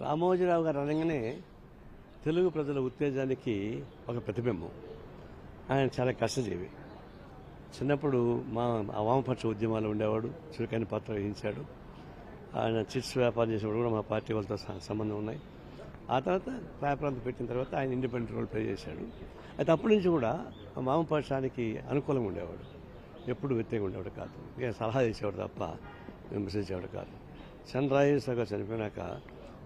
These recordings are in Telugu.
రామోజీరావు గారు అనగానే తెలుగు ప్రజల ఉత్తేజానికి ఒక ప్రతిబింబం. ఆయన చాలా కష్టజీవి. చిన్నప్పుడు మా ఆ వామపక్ష ఉద్యమాలు ఉండేవాడు చురుకైన పాత్ర వహించాడు. ఆయన చిట్స్ వ్యాపారం చేసినప్పుడు కూడా మా పార్టీ వాళ్ళతో సంబంధం ఉన్నాయి. ఆ తర్వాత ప్రాంతం పెట్టిన తర్వాత ఆయన ఇండిపెండెంట్ రోల్ ప్లే చేశాడు. అయితే అప్పటి నుంచి కూడా వామపక్షానికి అనుకూలంగా ఉండేవాడు. ఎప్పుడు వ్యతిరేకంగా ఉండేవాడు కాదు. ఇక సలహా చేసేవాడు తప్ప విమర్శించేవాడు కాదు. సన్ రైజ్ ఒక చనిపోయినాక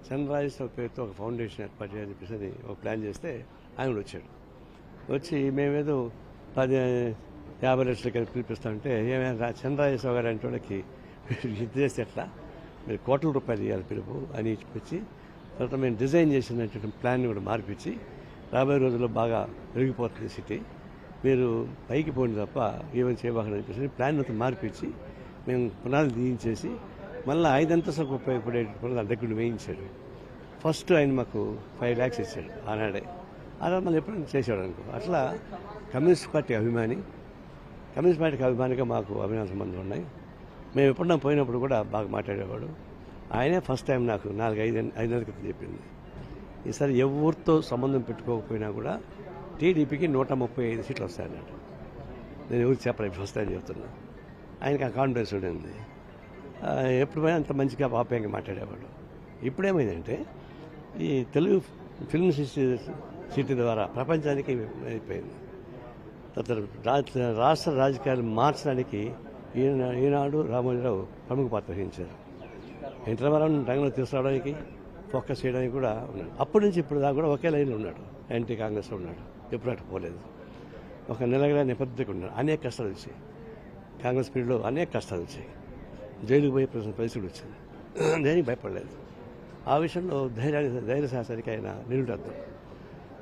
సన్ రైజ్ పేరుతో ఒక ఫౌండేషన్ ఏర్పాటు చేయాలని చెప్పేసి ఒక ప్లాన్ చేస్తే ఆయన కూడా వచ్చాడు. వచ్చి మేమేదో పది యాభై లక్షలకి పిలిపిస్తామంటే ఏమైనా చంద్రరాజేశ్వర గారు అంటే వాళ్ళకి ఇది చేస్తే ఎట్లా? మీరు కోట్ల రూపాయలు ఇవ్వాలి పిలుపు అని ఇచ్చి తర్వాత మేము డిజైన్ చేసినటువంటి ప్లాన్ కూడా మార్పించి రాబోయే రోజుల్లో బాగా పెరిగిపోతుంది సిటీ. మీరు పైకి పోయిన తప్ప ఏమైనా చేయబాకని చెప్పేసి ప్లాన్ అంతా మార్పించి మేము పునాది తీయించేసి మళ్ళీ ఐదంతస్తులకు ఉపయోగపడేటప్పుడు దాని దగ్గర వేయించాడు ఫస్ట్ ఆయన మాకు ఫైవ్ ల్యాక్స్ ఇచ్చాడు ఆనాడే. అలా మళ్ళీ ఎప్పుడైనా చేసాడు అనుకో. అట్లా కమ్యూనిస్ట్ పార్టీ అభిమాని కమ్యూనిస్ట్ పార్టీకి అభిమానిగా మాకు అభిమాన సంబంధాలు ఉన్నాయి. మేము ఎప్పుడన్నా పోయినప్పుడు కూడా బాగా మాట్లాడేవాడు. ఆయనే ఫస్ట్ టైం నాకు నాలుగు ఐదు ఐదు నెలల క్రితం చెప్పింది. ఈసారి ఎవరితో సంబంధం పెట్టుకోకపోయినా కూడా టీడీపీకి నూట ముప్పై ఐదు సీట్లు వస్తాయన్నట్టు నేను ఎవరికి చెప్పలేదు ఫస్ట్ టైం చెప్తున్నా. ఆయనకి ఆ కాన్ఫిడెన్స్ ఉండింది. ఎప్పుడు పోయినా అంత మంచిగా ఆప్యాయంగా మాట్లాడేవాడు. ఇప్పుడేమైందంటే ఈ తెలుగు ఫిల్మ్ సిటీ సిటీ ద్వారా ప్రపంచానికి అయిపోయింది. రా- రాష్ట్ర రాజకీయాలు మార్చడానికి ఈయన ఈనాడు రామోజీరావు ప్రముఖ పాత్ర వహించారు. ఇంటర్వరం రంగంలో తీసుకురావడానికి ఫోకస్ చేయడానికి కూడా ఉన్నాడు. అప్పటి నుంచి ఇప్పుడు దాకా కూడా ఒకే లైన్లో ఉన్నాడు. యాంటీ కాంగ్రెస్లో ఉన్నాడు. ఎప్పుడు అటు పోలేదు. ఒక నెలగా నేపథ్యంగా ఉన్నాడు. అనేక కష్టాలు వచ్చాయి. కాంగ్రెస్ పీరియడ్లో అనేక కష్టాలు వచ్చాయి. జైలుకు పోయే ప్రశ్న పరిస్థితి వచ్చింది. దేనికి భయపడలేదు. ఆ విషయంలో ధైర్యానికి ధైర్య సాహసానికి ఆయన నిలుటద్దు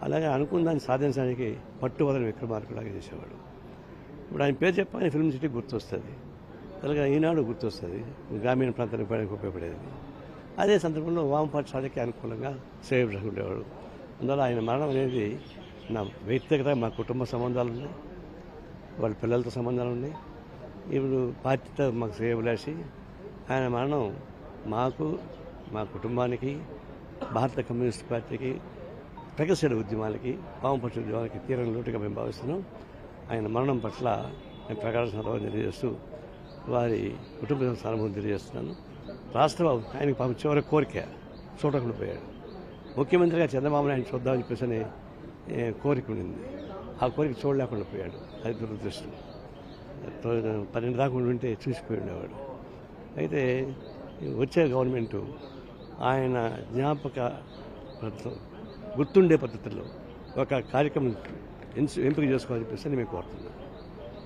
అలాగే అనుకున్న దాన్ని సాధించడానికి పట్టువదని విక్రమార్కులాగా చేసేవాడు. ఇప్పుడు ఆయన పేరు చెప్పగానే ఫిల్మ్ సిటీ గుర్తొస్తుంది. అలాగే ఈనాడు గుర్తొస్తుంది. గ్రామీణ ప్రాంతానికి పోయడానికి ఉపయోగపడేది. అదే సందర్భంలో వామపక్షాలకి అనుకూలంగా సేవ ఉండేవాడు. అందువల్ల ఆయన మరణం అనేది నా వ్యక్తిగత మా కుటుంబ సంబంధాలు ఉన్నాయి వాళ్ళ పిల్లలతో సంబంధాలు ఉన్నాయి ఇప్పుడు పార్టీతో మాకు శ్రేయభిలాషి. ఆయన మరణం మాకు మా కుటుంబానికి భారత కమ్యూనిస్ట్ పార్టీకి ప్రగతిశీల ఉద్యమాలకి వామపక్ష ఉద్యమాలకి తీరని లోటుగా మేము భావిస్తున్నాం. ఆయన మరణం పట్ల నేను ప్రకాశం సందర్భంగా తెలియజేస్తూ వారి కుటుంబ సానుభూతి తెలియజేస్తున్నాను. రాష్ట్ర ఆయనకి పాపం చివరి కోరిక చూడకుండా పోయాడు. ముఖ్యమంత్రిగా చంద్రబాబు నాయుడు చూద్దామని చెప్పేసి కోరిక ఉండింది. ఆ కోరిక చూడలేకుండా పోయాడు. అది దురదృష్టం. పన్నెండు దాకా ఉంటే చూసిపోయి ఉండేవాడు అయితే వచ్చే గవర్నమెంటు ఆయన జ్ఞాపక గుర్తుండే పద్ధతిలో ఒక కార్యక్రమం ఎంపిక చేసుకోవాలని చెప్పేసి నేను కోరుతున్నాను.